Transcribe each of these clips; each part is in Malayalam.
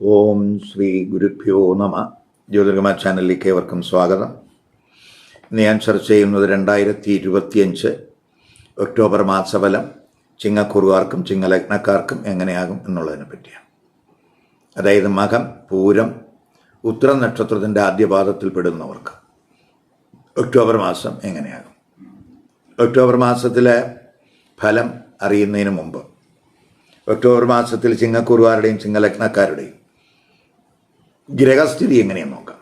ഓം ശ്രീ ഗുരുഭ്യോ നമ. ജ്യോതിർഗമ ചാനലിലേക്ക് ഏവർക്കും സ്വാഗതം. ഇന്ന് ഞാൻ ചർച്ച ചെയ്യുന്നത് രണ്ടായിരത്തി ഇരുപത്തിയഞ്ച് ഒക്ടോബർ മാസഫലം ചിങ്ങക്കുറുകാർക്കും ചിങ്ങലഗ്നക്കാർക്കും എങ്ങനെയാകും എന്നുള്ളതിനെ പറ്റിയാണ്. അതായത് മകം പൂരം ഉത്തര നക്ഷത്രത്തിന്റെ ആദ്യപാദത്തിൽ പെടുന്നവർക്ക് ഒക്ടോബർ മാസം എങ്ങനെയാകും? ഒക്ടോബർ മാസത്തിലെ ഫലം അറിയുന്നതിന് മുമ്പ് ഒക്ടോബർ മാസത്തിൽ ചിങ്ങക്കുറുകാരുടെയും ചിങ്ങലഗ്നക്കാരുടെയും ഗ്രഹസ്ഥിതി എങ്ങനെയാണ് നോക്കാം?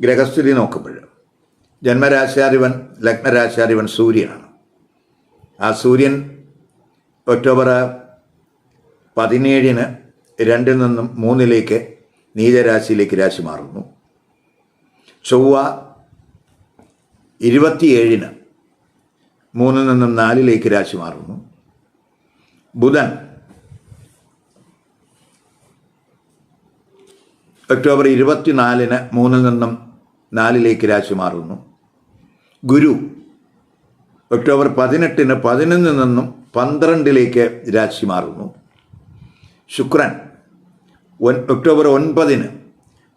ഗ്രഹസ്ഥിതി നോക്കുമ്പോൾ ജന്മരാശാധിപൻ ലഗ്നരാശാധിപൻ സൂര്യനാണ്. ആ സൂര്യൻ ഒക്ടോബർ പതിനേഴിന് രണ്ടിൽ നിന്നും മൂന്നിലേക്ക് നീചരാശിയിലേക്ക് രാശി മാറുന്നു. ചൊവ്വ ഇരുപത്തിയേഴിന് മൂന്നിൽ നിന്നും നാലിലേക്ക് രാശി മാറുന്നു. ബുധൻ ഒക്ടോബർ ഇരുപത്തിനാലിന് മൂന്നിൽ നിന്നും നാലിലേക്ക് രാശി മാറുന്നു. ഗുരു ഒക്ടോബർ പതിനെട്ടിന് പതിനൊന്നിൽ നിന്നും പന്ത്രണ്ടിലേക്ക് രാശി മാറുന്നു. ശുക്രൻ ഒക്ടോബർ ഒൻപതിന്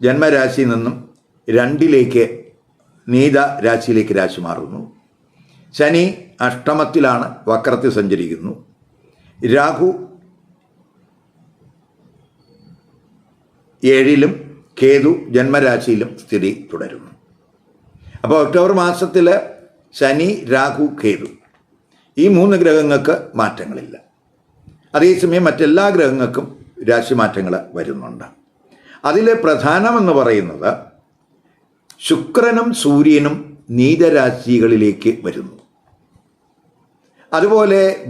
ജന്മരാശിയിൽ നിന്നും രണ്ടിലേക്ക് നീത രാശിയിലേക്ക് രാശി മാറുന്നു. ശനി അഷ്ടമത്തിലാണ് വക്രത്തിൽ സഞ്ചരിക്കുന്നു. രാഹു ഏഴിലും കേതു ജന്മരാശിയിലും സ്ഥിതി തുടരുന്നു. അപ്പോൾ ഒക്ടോബർ മാസത്തിൽ ശനി രാഹു കേതു. ഈ മൂന്ന് ഗ്രഹങ്ങൾക്ക് മാറ്റങ്ങളില്ല. അതേസമയം മറ്റെല്ലാ ഗ്രഹങ്ങൾക്കും രാശിമാറ്റങ്ങൾ വരുന്നുണ്ട്. അതിൽ പ്രധാനമെന്ന് പറയുന്നത് ശുക്രനും സൂര്യനും നീചരാശികളിലേക്ക് വരുന്നു. അതുപോലെ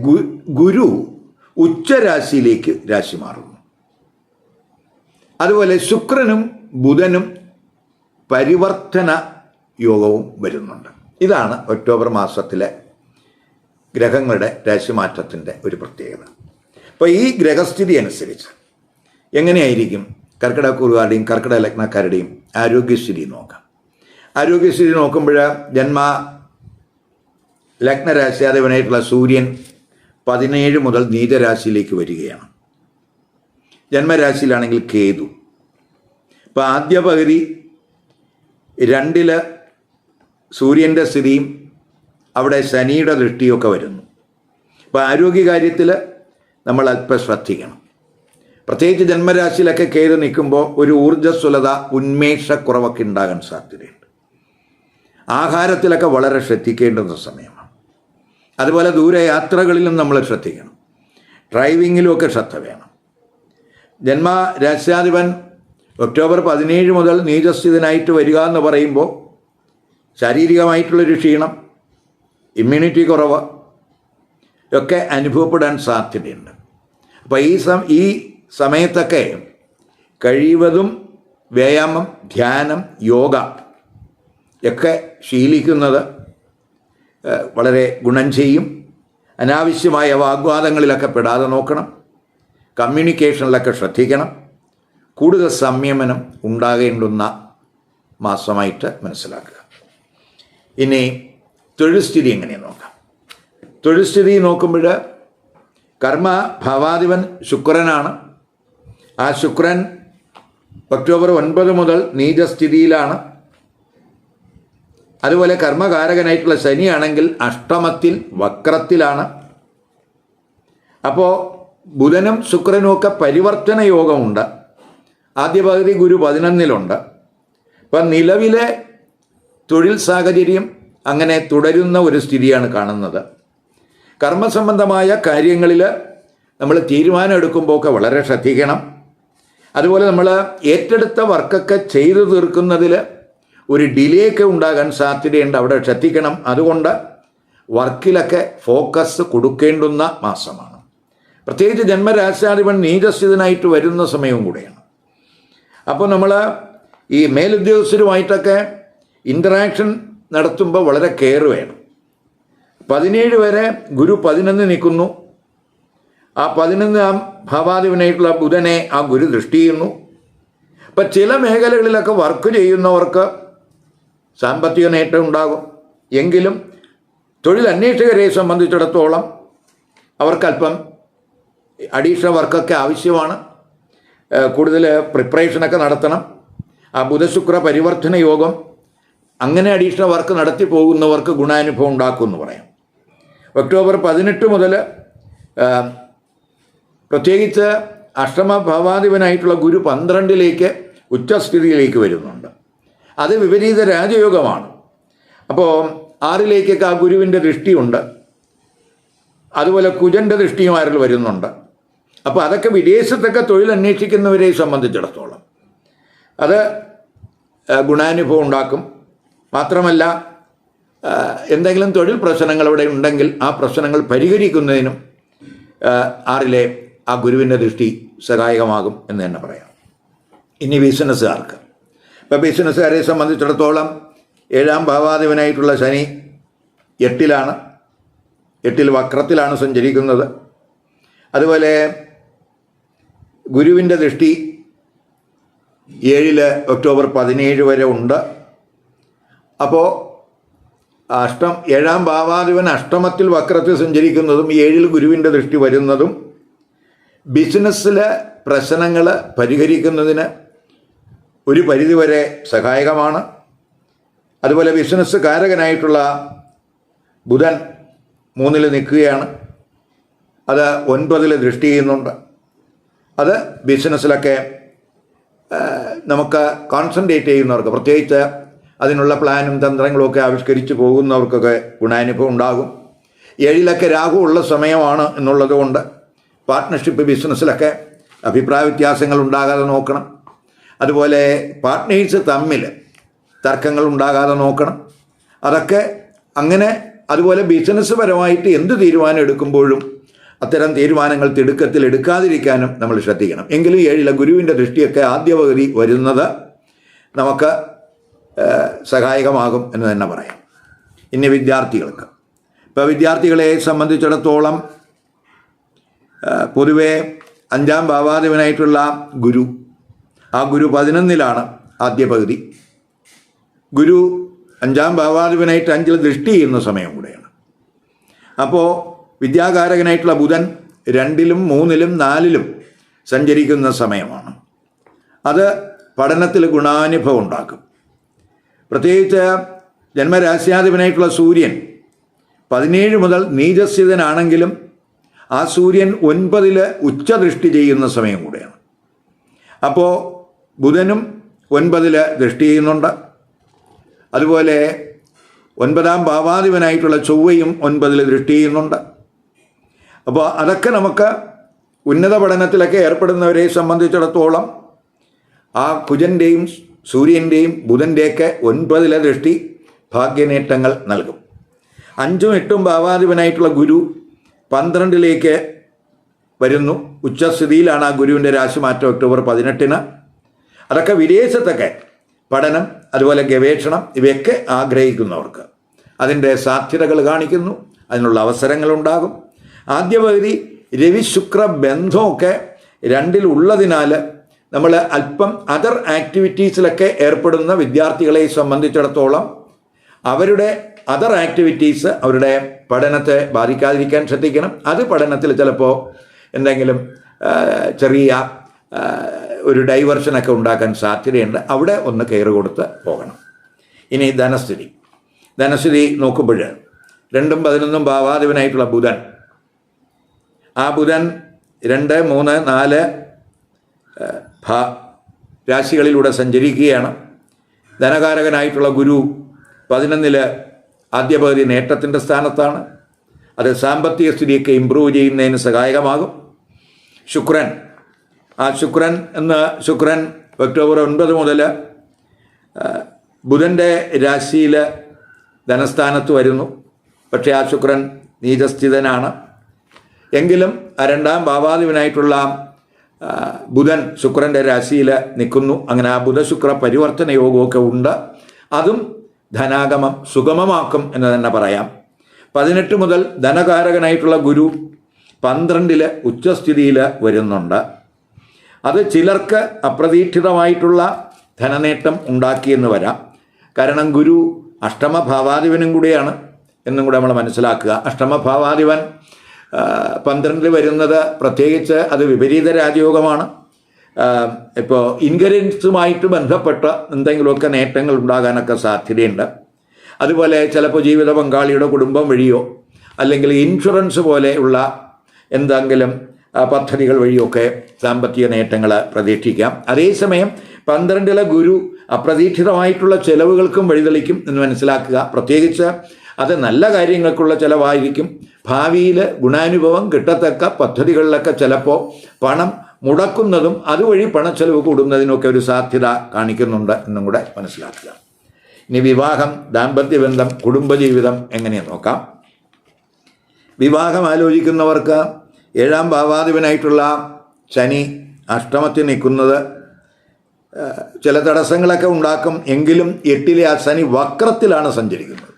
ഗുരു ഉച്ചരാശിയിലേക്ക് രാശി മാറുന്നു. അതുപോലെ ശുക്രനും ബുധനും പരിവർത്തന യോഗവും വരുന്നുണ്ട്. ഇതാണ് ഒക്ടോബർ മാസത്തിലെ ഗ്രഹങ്ങളുടെ രാശിമാറ്റത്തിന്റെ ഒരു പ്രത്യേകത. അപ്പോൾ ഈ ഗ്രഹസ്ഥിതി അനുസരിച്ച് എങ്ങനെയായിരിക്കും കർക്കിടകക്കുറുകാരുടെയും കർക്കിടക ലഗ്നക്കാരുടെയും ആരോഗ്യസ്ഥിതി നോക്കാം. ആരോഗ്യസ്ഥിതി നോക്കുമ്പോൾ ജന്മ ലഗ്നരാശിയാധിപനായിട്ടുള്ള സൂര്യൻ പതിനേഴ് മുതൽ നീചരാശിയിലേക്ക് വരികയാണ്. ജന്മരാശിയിലാണെങ്കിൽ കേതു. ഇപ്പം ആദ്യ പകുതി രണ്ടിൽ സൂര്യന്റെ സ്ഥിതിയും അവിടെ ശനിയുടെ ദൃഷ്ടിയൊക്കെ വരുന്നു. അപ്പോൾ ആരോഗ്യകാര്യത്തിൽ നമ്മൾ അല്പം ശ്രദ്ധിക്കണം. പ്രത്യേകിച്ച് ജന്മരാശിയിലൊക്കെ കേതു നിൽക്കുമ്പോൾ ഒരു ഊർജസ്വലത ഉന്മേഷക്കുറവൊക്കെ ഉണ്ടാകാൻ സാധ്യതയുണ്ട്. ആഹാരത്തിലൊക്കെ വളരെ ശ്രദ്ധിക്കേണ്ടുന്ന സമയമാണ്. അതുപോലെ ദൂരയാത്രകളിലും നമ്മൾ ശ്രദ്ധിക്കണം. ഡ്രൈവിങ്ങിലുമൊക്കെ ശ്രദ്ധ വേണം. ജന്മ രാശ്യാധിപൻ ഒക്ടോബർ പതിനേഴ് മുതൽ നീചസ്ഥിതനായിട്ട് വരിക എന്ന് പറയുമ്പോൾ ശാരീരികമായിട്ടുള്ളൊരു ക്ഷീണം ഇമ്മ്യൂണിറ്റി കുറവ് ഒക്കെ അനുഭവപ്പെടാൻ സാധ്യതയുണ്ട്. അപ്പോൾ ഈ സം ഈ സമയത്തൊക്കെ കഴിവതും വ്യായാമം ധ്യാനം യോഗ ഒക്കെ ശീലിക്കുന്നത് വളരെ ഗുണം ചെയ്യും. അനാവശ്യമായ വാഗ്വാദങ്ങളിലൊക്കെ പെടാതെ നോക്കണം. കമ്മ്യൂണിക്കേഷനിലൊക്കെ ശ്രദ്ധിക്കണം. കൂടുതൽ സംയമനം ഉണ്ടാകേണ്ടുന്ന മാസമായിട്ട് മനസ്സിലാക്കുക. ഇനി തൊഴിൽ സ്ഥിതി എങ്ങനെയാണ് നോക്കാം? തൊഴിൽ സ്ഥിതി നോക്കുമ്പോൾ കർമ്മ ഭാവാധിപൻ ശുക്രനാണ്. ആ ശുക്രൻ ഒക്ടോബർ ഒൻപത് മുതൽ നീചസ്ഥിതിയിലാണ്. അതുപോലെ കർമ്മകാരകനായിട്ടുള്ള ശനിയാണെങ്കിൽ അഷ്ടമത്തിൽ വക്രത്തിലാണ്. അപ്പോൾ ബുധനും ശുക്രനും ഒക്കെ പരിവർത്തന യോഗമുണ്ട്. ആദ്യ പകുതി ഗുരു പതിനൊന്നിലുണ്ട്. അപ്പം നിലവിലെ തൊഴിൽ സാഹചര്യം അങ്ങനെ തുടരുന്ന ഒരു സ്ഥിതിയാണ് കാണുന്നത്. കർമ്മസംബന്ധമായ കാര്യങ്ങളിൽ നമ്മൾ തീരുമാനം എടുക്കുമ്പോഴൊക്കെ വളരെ ശ്രദ്ധിക്കണം. അതുപോലെ നമ്മൾ ഏറ്റെടുത്ത വർക്കൊക്കെ ചെയ്തു തീർക്കുന്നതിൽ ഒരു ഡിലേ ഒക്കെ ഉണ്ടാകാൻ സാധ്യതയുണ്ട്. അവിടെ ശ്രദ്ധിക്കണം. അതുകൊണ്ട് വർക്കിലൊക്കെ ഫോക്കസ് കൊടുക്കേണ്ടുന്ന മാസമാണ്. പ്രത്യേകിച്ച് ജന്മരാശാധിപൻ നീചസ്ഥിതനായിട്ട് വരുന്ന സമയവും കൂടെയാണ്. അപ്പോൾ നമ്മൾ ഈ മേലുദ്യോഗസ്ഥരുമായിട്ടൊക്കെ ഇന്ററാക്ഷൻ നടത്തുമ്പോൾ വളരെ കെയർ വേണം. പതിനേഴ് വരെ ഗുരു പതിനൊന്ന് നിൽക്കുന്നു. ആ പതിനൊന്നാം ഭാവാധിപനായിട്ടുള്ള ബുധനെ ആ ഗുരു ദൃഷ്ടി ചെയ്യുന്നു. അപ്പം ചില മേഖലകളിലൊക്കെ വർക്ക് ചെയ്യുന്നവർക്ക് സാമ്പത്തിക നേട്ടം ഉണ്ടാകും. എങ്കിലും തൊഴിൽ അന്വേഷകരെ സംബന്ധിച്ചിടത്തോളം അവർക്കല്പം അഡീഷണൽ വർക്കൊക്കെ ആവശ്യമാണ്. കൂടുതൽ പ്രിപ്പറേഷനൊക്കെ നടത്തണം. ആ ബുധശുക്ര പരിവർത്തന യോഗം. അങ്ങനെ അഡീഷണൽ വർക്ക് നടത്തി പോകുന്നവർക്ക് ഗുണാനുഭവം ഉണ്ടാക്കും എന്ന് പറയാം. ഒക്ടോബർ പതിനെട്ട് മുതൽ പ്രത്യേകിച്ച് അഷ്ടമ ഭവാധിപനായിട്ടുള്ള ഗുരു പന്ത്രണ്ടിലേക്ക് ഉച്ചസ്ഥിതിയിലേക്ക് വരുന്നുണ്ട്. അത് വിപരീത രാജയോഗമാണ്. അപ്പോൾ ആറിലേക്കൊക്കെ ആ ഗുരുവിന്റെ ദൃഷ്ടിയുണ്ട്. അതുപോലെ കുജന്റെ ദൃഷ്ടിയും ആരിൽ വരുന്നുണ്ട്. അപ്പോൾ അതൊക്കെ വിദേശത്തൊക്കെ തൊഴിൽ അന്വേഷിക്കുന്നവരെ സംബന്ധിച്ചിടത്തോളം അത് ഗുണാനുഭവം ഉണ്ടാക്കും. മാത്രമല്ല എന്തെങ്കിലും തൊഴിൽ പ്രശ്നങ്ങൾ ഇവിടെ ഉണ്ടെങ്കിൽ ആ പ്രശ്നങ്ങൾ പരിഹരിക്കുന്നതിനും ആറിലെ ആ ഗുരുവിന്റെ ദൃഷ്ടി സഹായകമാകും എന്ന് തന്നെ പറയാം. ഇനി ബിസിനസ്സുകാർക്ക്. ഇപ്പോൾ ബിസിനസ്സുകാരെ സംബന്ധിച്ചിടത്തോളം ഏഴാം ഭാവാധിപനായിട്ടുള്ള ശനി എട്ടിലാണ്. എട്ടിൽ വക്രത്തിലാണ് സഞ്ചരിക്കുന്നത്. അതുപോലെ ഗുരുവിന്റെ ദൃഷ്ടി ഏഴിൽ ഒക്ടോബർ പതിനേഴ് വരെ ഉണ്ട്. അപ്പോൾ അഷ്ടം ഏഴാം ഭാവാധിപൻ അഷ്ടമത്തിൽ വക്രത്തിൽ സഞ്ചരിക്കുന്നതും ഏഴിൽ ഗുരുവിന്റെ ദൃഷ്ടി വരുന്നതും ബിസിനസ്സിലെ പ്രശ്നങ്ങൾ പരിഹരിക്കുന്നതിന് ഒരു പരിധിവരെ സഹായകമാണ്. അതുപോലെ ബിസിനസ് കാരകനായിട്ടുള്ള ബുധൻ മൂന്നിൽ നിൽക്കുകയാണ്. അത് ഒൻപതിൽ ദൃഷ്ടി ചെയ്യുന്നുണ്ട്. അത് ബിസിനസ്സിലൊക്കെ നമുക്ക് കോൺസെൻട്രേറ്റ് ചെയ്യുന്നവർക്ക് പ്രത്യേകിച്ച് അതിനുള്ള പ്ലാനും തന്ത്രങ്ങളും ഒക്കെ ആവിഷ്കരിച്ച് പോകുന്നവർക്കൊക്കെ ഗുണാനുഭവം ഉണ്ടാകും. ഏഴിലൊക്കെ രാഹു ഉള്ള സമയമാണ് എന്നുള്ളത് കൊണ്ട് പാർട്ട്ണർഷിപ്പ് ബിസിനസ്സിലൊക്കെ അഭിപ്രായ വ്യത്യാസങ്ങൾ ഉണ്ടാകാതെ നോക്കണം. അതുപോലെ പാർട്ട്നേഴ്സ് തമ്മിൽ തർക്കങ്ങൾ ഉണ്ടാകാതെ നോക്കണം. അതൊക്കെ അങ്ങനെ അതുപോലെ ബിസിനസ് പരമായിട്ട് എന്ത് തീരുമാനം എടുക്കുമ്പോഴും അത്തരം തീരുമാനങ്ങൾ തിടുക്കത്തിൽ എടുക്കാതിരിക്കാനും നമ്മൾ ശ്രദ്ധിക്കണം. എങ്കിലും ഏഴിലെ ഗുരുവിന്റെ ദൃഷ്ടിയൊക്കെ ആദ്യ പകുതി വരുന്നത് നമുക്ക് സഹായകമാകും എന്ന് തന്നെ പറയാം. ഇനി വിദ്യാർത്ഥികൾക്ക്. ഇപ്പോൾ വിദ്യാർത്ഥികളെ സംബന്ധിച്ചിടത്തോളം പൊതുവേ അഞ്ചാം ഭാവാധിപനായിട്ടുള്ള ഗുരു ആ ഗുരു പതിനൊന്നിലാണ് ആദ്യ പകുതി ഗുരു അഞ്ചാം ഭാവാധിപനായിട്ട് അഞ്ചിൽ ദൃഷ്ടി ചെയ്യുന്ന സമയം കൂടെയാണ്. അപ്പോൾ വിദ്യാകാരകനായിട്ടുള്ള ബുധൻ രണ്ടിലും മൂന്നിലും നാലിലും സഞ്ചരിക്കുന്ന സമയമാണ്. അത് പഠനത്തിൽ ഗുണാനുഭവം ഉണ്ടാക്കും. പ്രത്യേകിച്ച് ജന്മരാശ്യാധിപനായിട്ടുള്ള സൂര്യൻ പതിനേഴ് മുതൽ നീചസ്ഥിതനാണെങ്കിലും ആ സൂര്യൻ ഒൻപതിൽ ഉച്ചദൃഷ്ടി ചെയ്യുന്ന സമയം കൂടെയാണ്. അപ്പോൾ ബുധനും ഒൻപതിൽ ദൃഷ്ടി ചെയ്യുന്നുണ്ട്. അതുപോലെ ഒൻപതാം ഭാവാധിപനായിട്ടുള്ള ചൊവ്വയും ഒൻപതിൽ ദൃഷ്ടി ചെയ്യുന്നുണ്ട് അപ്പോൾ അതൊക്കെ നമുക്ക് ഉന്നത പഠനത്തിലൊക്കെ ഏർപ്പെടുന്നവരെ സംബന്ധിച്ചിടത്തോളം ആ കുജന്റെയും സൂര്യന്റെയും ബുധന്റെയൊക്കെ ഒൻപതിലെ ദൃഷ്ടി ഭാഗ്യനേട്ടങ്ങൾ നൽകും. അഞ്ചും എട്ടും ഭാവാധിപനായിട്ടുള്ള ഗുരു പന്ത്രണ്ടിലേക്ക് വരുന്നു. ഉച്ചസ്ഥിതിയിലാണ് ആ ഗുരുവിന്റെ രാശിമാറ്റം ഒക്ടോബർ പതിനെട്ടിന്. അതൊക്കെ വിദേശത്തൊക്കെ പഠനം അതുപോലെ ഗവേഷണം ഇവയൊക്കെ ആഗ്രഹിക്കുന്നവർക്ക്. അതിന്റെ സാധ്യതകൾ കാണിക്കുന്നു അതിനുള്ള അവസരങ്ങളുണ്ടാകും. ആദ്യ പകുതി രവി ശുക്ര ബന്ധമൊക്കെ രണ്ടിലുള്ളതിനാൽ നമ്മൾ അല്പം അതർ ആക്ടിവിറ്റീസിലൊക്കെ ഏർപ്പെടുന്ന വിദ്യാർത്ഥികളെ സംബന്ധിച്ചിടത്തോളം അവരുടെ അതർ ആക്ടിവിറ്റീസ് അവരുടെ പഠനത്തെ ബാധിക്കാതിരിക്കാൻ ശ്രദ്ധിക്കണം. അത് പഠനത്തിൽ ചിലപ്പോൾ എന്തെങ്കിലും ചെറിയ ഒരു ഡൈവർഷനൊക്കെ ഉണ്ടാക്കാൻ സാധ്യതയുണ്ട്. അവിടെ ഒന്ന് കെയർ കൊടുത്ത് പോകണം. ഇനി ധനസ്ഥിതി. ധനസ്ഥിതി നോക്കുമ്പോൾ രണ്ടും പതിനൊന്നും ഭാവാധിപനായിട്ടുള്ള ബുധൻ. ആ ബുധൻ രണ്ട് മൂന്ന് നാല് ഭ ഭാ രാശികളിലൂടെ സഞ്ചരിക്കുകയാണ്. ധനകാരകനായിട്ടുള്ള ഗുരു പതിനൊന്നിൽ ആദ്യ പകുതി നേട്ടത്തിന്റെ സ്ഥാനത്താണ്. അത് സാമ്പത്തിക സ്ഥിതിയൊക്കെ ഇമ്പ്രൂവ് ചെയ്യുന്നതിന് സഹായകമാകും. ശുക്രൻ ആ ശുക്രൻ എന്ന ശുക്രൻ ഒക്ടോബർ ഒൻപത് മുതൽ ബുധന്റെ രാശിയിൽ ധനസ്ഥാനത്ത് വരുന്നു. പക്ഷേ ആ ശുക്രൻ നീചസ്ഥിതനാണ്. എങ്കിലും രണ്ടാം ഭാവാധിപനായിട്ടുള്ള ബുധൻ ശുക്രന്റെ രാശിയിൽ നിൽക്കുന്നു. അങ്ങനെ ആ ബുധശുക്ര പരിവർത്തന യോഗമൊക്കെ ഉണ്ട്. അതും ധനാഗമം സുഗമമാക്കും എന്ന് തന്നെ പറയാം. പതിനെട്ട് മുതൽ ധനകാരകനായിട്ടുള്ള ഗുരു പന്ത്രണ്ടിൽ ഉച്ചസ്ഥിതിയിൽ വരുന്നുണ്ട്. അത് ചിലർക്ക് അപ്രതീക്ഷിതമായിട്ടുള്ള ധനനേട്ടം ഉണ്ടാക്കിയെന്ന് വരാം. കാരണം ഗുരു അഷ്ടമഭാവാധിപനും കൂടിയാണ് എന്നും കൂടെ നമ്മൾ മനസ്സിലാക്കുക. അഷ്ടമഭാവാധിപൻ പന്ത്രണ്ടിൽ വരുന്നത് പ്രത്യേകിച്ച് അത് വിപരീത രാജയോഗമാണ്. ഇപ്പോൾ ഇൻഗ്രീഡിയൻസുമായിട്ട് ബന്ധപ്പെട്ട എന്തെങ്കിലുമൊക്കെ നേട്ടങ്ങൾ ഉണ്ടാകാനൊക്കെ സാധ്യതയുണ്ട്. അതുപോലെ ചിലപ്പോൾ ജീവിത പങ്കാളിയുടെ കുടുംബം വഴിയോ അല്ലെങ്കിൽ ഇൻഷുറൻസ് പോലെയുള്ള എന്തെങ്കിലും പദ്ധതികൾ വഴിയൊക്കെ സാമ്പത്തിക നേട്ടങ്ങൾ പ്രതീക്ഷിക്കാം. അതേസമയം പന്ത്രണ്ടിലെ ഗുരു അപ്രതീക്ഷിതമായിട്ടുള്ള ചെലവുകൾക്കും വഴിതെളിക്കും എന്ന് മനസ്സിലാക്കുക. പ്രത്യേകിച്ച് അത് നല്ല കാര്യങ്ങൾക്കുള്ള ചിലവായിരിക്കും. ഭാവിയിൽ ഗുണാനുഭവം കിട്ടത്തക്ക പദ്ധതികളിലൊക്കെ ചിലപ്പോൾ പണം മുടക്കുന്നതും അതുവഴി പണച്ചെലവ് കൂടുന്നതിനൊക്കെ ഒരു സാധ്യത കാണിക്കുന്നുണ്ട് എന്നും കൂടെ മനസ്സിലാക്കുക. ഇനി വിവാഹം ദാമ്പത്യബന്ധം കുടുംബജീവിതം എങ്ങനെയെന്ന് നോക്കാം? വിവാഹം ആലോചിക്കുന്നവർക്ക് ഏഴാം ഭാവാധിപനായിട്ടുള്ള ശനി അഷ്ടമത്തിൽ നിൽക്കുന്നത് ചില തടസ്സങ്ങളൊക്കെ ഉണ്ടാക്കും എങ്കിലും എട്ടിലെ ആ ശനി വക്രത്തിലാണ് സഞ്ചരിക്കുന്നത്.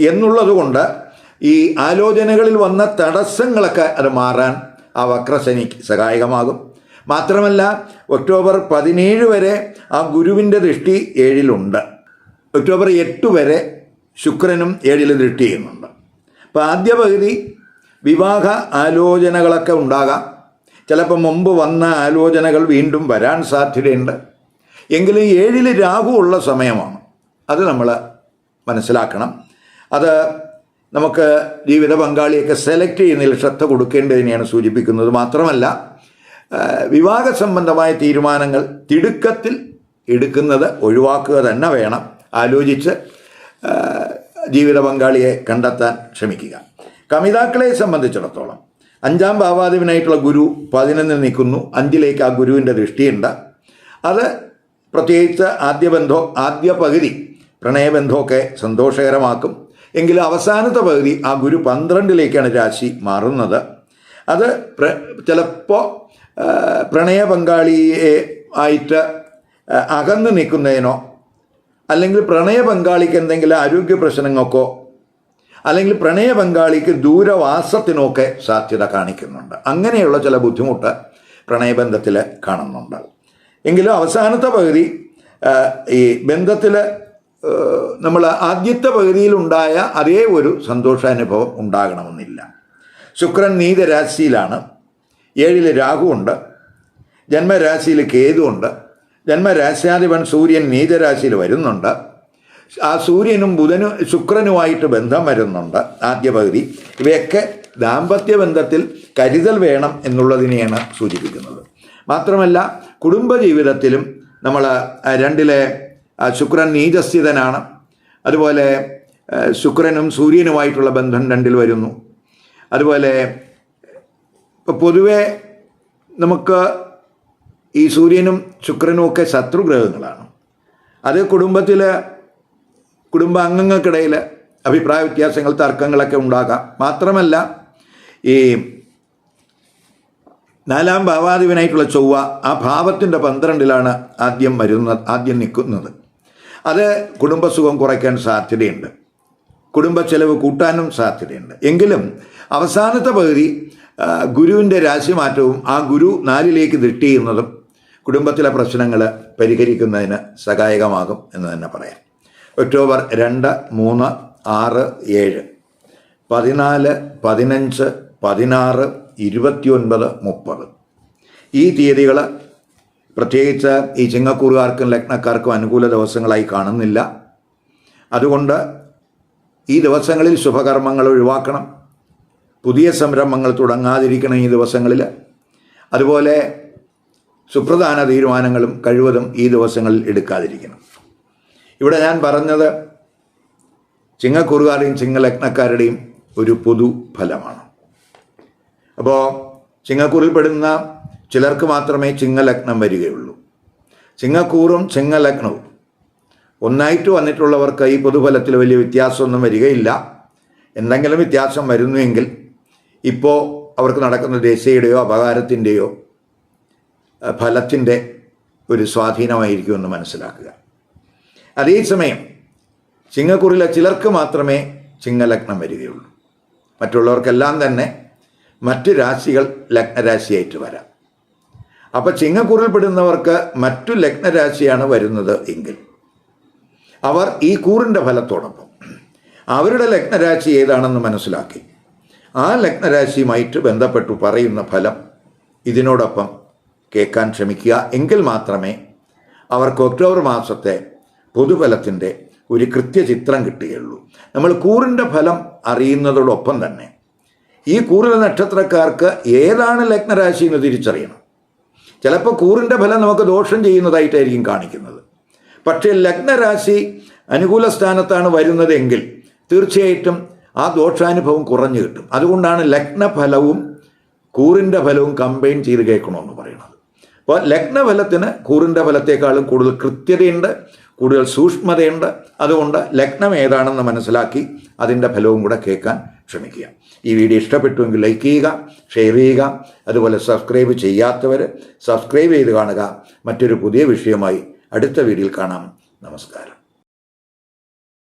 എന്നുള്ളതുകൊണ്ട് ഈ ആലോചനകളിൽ വന്ന തടസ്സങ്ങളൊക്കെ അത് മാറാൻ ആ വക്രശനിക്ക് സഹായകമാകും. മാത്രമല്ല ഒക്ടോബർ പതിനേഴ് വരെ ആ ഗുരുവിന്റെ ദൃഷ്ടി ഏഴിലുണ്ട്. ഒക്ടോബർ എട്ട് വരെ ശുക്രനും ഏഴിൽ ദൃഷ്ടി ചെയ്യുന്നുണ്ട്. അപ്പോൾ ആദ്യ പകുതി വിവാഹ ആലോചനകളൊക്കെ ഉണ്ടാകാം. ചിലപ്പോൾ മുമ്പ് വന്ന ആലോചനകൾ വീണ്ടും വരാൻ സാധ്യതയുണ്ട്. എങ്കിലും ഏഴിൽ രാഹു ഉള്ള സമയമാണ്. അത് നമ്മൾ മനസ്സിലാക്കണം. അത് നമുക്ക് ജീവിത പങ്കാളിയൊക്കെ സെലക്ട് ചെയ്യുന്നതിൽ ശ്രദ്ധ കൊടുക്കേണ്ടതിനെയാണ് സൂചിപ്പിക്കുന്നത്. മാത്രമല്ല വിവാഹ സംബന്ധമായ തീരുമാനങ്ങൾ തിടുക്കത്തിൽ എടുക്കുന്നത് ഒഴിവാക്കുക തന്നെ വേണം. ആലോചിച്ച് ജീവിത പങ്കാളിയെ കണ്ടെത്താൻ ശ്രമിക്കുക. കമിതാക്കളെ സംബന്ധിച്ചിടത്തോളം അഞ്ചാം ഭാവാധിപനായിട്ടുള്ള ഗുരു പതിനൊന്നിൽ നിൽക്കുന്നു. അഞ്ചിലേക്ക് ആ ഗുരുവിന്റെ ദൃഷ്ടിയുണ്ട്. അത് പ്രത്യേകിച്ച് ആദ്യ ബന്ധോ ആദ്യ പകുതി പ്രണയബന്ധമൊക്കെ സന്തോഷകരമാക്കും. എങ്കിലും അവസാനത്തെ പകുതി ആ ഗുരു പന്ത്രണ്ടിലേക്കാണ് രാശി മാറുന്നത്. അത് പ്ര ചിലപ്പോൾ പ്രണയ പങ്കാളിയെ ആയിട്ട് അകന്ന് നിൽക്കുന്നതിനോ അല്ലെങ്കിൽ പ്രണയ പങ്കാളിക്ക് എന്തെങ്കിലും ആരോഗ്യ പ്രശ്നങ്ങൾക്കോ അല്ലെങ്കിൽ പ്രണയ പങ്കാളിക്ക് ദൂരവാസത്തിനൊക്കെ സാധ്യത കാണിക്കുന്നുണ്ട്. അങ്ങനെയുള്ള ചില ബുദ്ധിമുട്ട് പ്രണയബന്ധത്തിൽ കാണുന്നുണ്ട്. എങ്കിലും അവസാനത്തെ പകുതി ഈ ബന്ധത്തിൽ നമ്മൾ ആദ്യത്തെ പകുതിയിലുണ്ടായ അതേ ഒരു സന്തോഷാനുഭവം ഉണ്ടാകണമെന്നില്ല. ശുക്രൻ നീതരാശിയിലാണ്. ഏഴിൽ രാഹുവുണ്ട്. ജന്മരാശിയിൽ കേതുണ്ട് ജന്മരാശ്യാധിപൻ സൂര്യൻ നീചരാശിയിൽ വരുന്നുണ്ട്. ആ സൂര്യനും ബുധനും ശുക്രനുമായിട്ട് ബന്ധം വരുന്നുണ്ട് ആദ്യ പകുതി ഇവയൊക്കെ ദാമ്പത്യ ബന്ധത്തിൽ കരുതൽ വേണം എന്നുള്ളതിനെയാണ് സൂചിപ്പിക്കുന്നത്. മാത്രമല്ല കുടുംബജീവിതത്തിലും നമ്മൾ രണ്ടിലെ ശുക്രൻ നീചസ്ഥിതനാണ്. അതുപോലെ ശുക്രനും സൂര്യനുമായിട്ടുള്ള ബന്ധം രണ്ടിൽ വരുന്നു. അതുപോലെ പൊതുവെ നമുക്ക് ഈ സൂര്യനും ശുക്രനും ഒക്കെ ശത്രുഗ്രഹങ്ങളാണ്. അത് കുടുംബത്തിൽ കുടുംബ അംഗങ്ങൾക്കിടയിൽ അഭിപ്രായ വ്യത്യാസങ്ങൾ തർക്കങ്ങളൊക്കെ ഉണ്ടാകാം. മാത്രമല്ല ഈ നാലാം ഭാവാധിപനായിട്ടുള്ള ചൊവ്വ ആ ഭാവത്തിന്റെ പന്ത്രണ്ടിലാണ് ആദ്യം വരുന്നത് ആദ്യം നിൽക്കുന്നത്. അത് കുടുംബസുഖം കുറയ്ക്കാൻ സാധ്യതയുണ്ട്. കുടുംബ ചെലവ് കൂട്ടാനും സാധ്യതയുണ്ട്. എങ്കിലും അവസാനത്തെ പകുതി ഗുരുവിന്റെ രാശിമാറ്റവും ആ ഗുരു നാലിലേക്ക് ദൃഷ്ടി ചെയ്യുന്നതും കുടുംബത്തിലെ പ്രശ്നങ്ങൾ പരിഹരിക്കുന്നതിന് സഹായകമാകും എന്ന് തന്നെ പറയാം. ഒക്ടോബർ രണ്ട് മൂന്ന് ആറ് ഏഴ്. പതിനാല് പതിനഞ്ച് പതിനാറ് ഇരുപത്തിയൊൻപത് മുപ്പത്. ഈ തീയതികൾ പ്രത്യേകിച്ച് ഈ ചിങ്ങക്കൂറുകാർക്കും ലഗ്നക്കാർക്കും അനുകൂല ദിവസങ്ങളായി കാണുന്നില്ല. അതുകൊണ്ട് ഈ ദിവസങ്ങളിൽ ശുഭകർമ്മങ്ങൾ ഒഴിവാക്കണം. പുതിയ സംരംഭങ്ങൾ തുടങ്ങാതിരിക്കണം ഈ ദിവസങ്ങളിൽ അതുപോലെ സുപ്രധാന തീരുമാനങ്ങളും കഴിവതും ഈ ദിവസങ്ങളിൽ എടുക്കാതിരിക്കണം. ഇവിടെ ഞാൻ പറഞ്ഞത് ചിങ്ങക്കുറുകാരുടെയും ചിങ്ങലഗ്നക്കാരുടെയും ഒരു പൊതു ഫലമാണ്. അപ്പോൾ ചിങ്ങക്കൂറിൽപ്പെടുന്ന ചിലർക്ക് മാത്രമേ ചിങ്ങലഗ്നം വരികയുള്ളൂ. ചിങ്ങക്കൂറും ചിങ്ങലഗ്നവും ഒന്നായിട്ട് വന്നിട്ടുള്ളവർക്ക് ഈ പൊതുഫലത്തിൽ വലിയ വ്യത്യാസമൊന്നും വരികയില്ല. എന്തെങ്കിലും വ്യത്യാസം വരുന്നുവെങ്കിൽ ഇപ്പോൾ അവർക്ക് നടക്കുന്ന ദശയുടെയോ അപകാരത്തിന്റെയോ ഫലത്തിന്റെ ഒരു സ്വാധീനമായിരിക്കുമെന്ന് മനസ്സിലാക്കുക. അതേസമയം ചിങ്ങക്കുറിലെ ചിലർക്ക് മാത്രമേ ചിങ്ങലഗ്നം വരികയുള്ളൂ. മറ്റുള്ളവർക്കെല്ലാം തന്നെ മറ്റ് രാശികൾ ലഗ്നരാശിയായിട്ട് വരാം. അപ്പോൾ ചിങ്ങക്കൂറിൽപ്പെടുന്നവർക്ക് മറ്റു ലഗ്നരാശിയാണ് വരുന്നത് എങ്കിൽ അവർ ഈ കൂറിന്റെ ഫലത്തോടൊപ്പം അവരുടെ ലഗ്നരാശി ഏതാണെന്ന് മനസ്സിലാക്കി. ആ ലഗ്നരാശിയുമായിട്ട് ബന്ധപ്പെട്ടു പറയുന്ന ഫലം ഇതിനോടൊപ്പം കേൾക്കാൻ ശ്രമിക്കുക എങ്കിൽ മാത്രമേ അവർക്ക് ഒക്ടോബർ മാസത്തെ പൊതുഫലത്തിന്റെ ഒരു കൃത്യചിത്രം കിട്ടുകയുള്ളൂ. നമ്മൾ കൂറിന്റെ ഫലം അറിയുന്നതോടൊപ്പം തന്നെ ഈ കൂറിലെ നക്ഷത്രക്കാർക്ക് ഏതാണ് ലഗ്നരാശി എന്ന് തിരിച്ചറിയണം. ചിലപ്പോൾ കൂറിന്റെ ഫലം നമുക്ക് ദോഷം ചെയ്യുന്നതായിട്ടായിരിക്കും കാണിക്കുന്നത്. പക്ഷേ ലഗ്നരാശി അനുകൂല സ്ഥാനത്താണ് വരുന്നതെങ്കിൽ തീർച്ചയായിട്ടും ആ ദോഷാനുഭവം കുറഞ്ഞു കിട്ടും. അതുകൊണ്ടാണ് ലഗ്നഫലവും കൂറിന്റെ ഫലവും കമ്പൈൻ ചെയ്ത് കേൾക്കണമെന്ന് പറയുന്നത്. അപ്പോൾ ലഗ്നഫലത്തിന് കൂറിന്റെ ഫലത്തെക്കാളും കൂടുതൽ കൃത്യതയുണ്ട്. കൂടുതൽ സൂക്ഷ്മതയുണ്ട്. അതുകൊണ്ട് ലഗ്നം ഏതാണെന്ന് മനസ്സിലാക്കി അതിന്റെ ഫലവും കൂടെ കേൾക്കാൻ ശ്രമിക്കുക. ഈ വീഡിയോ ഇഷ്ടപ്പെട്ടുവെങ്കിൽ ലൈക്ക് ചെയ്യുക ഷെയർ ചെയ്യുക അതുപോലെ സബ്സ്ക്രൈബ് ചെയ്യാത്തവർ സബ്സ്ക്രൈബ് ചെയ്ത് കാണുക. മറ്റൊരു പുതിയ വിഷയമായി അടുത്ത വീഡിയോയിൽ കാണാം. നമസ്കാരം.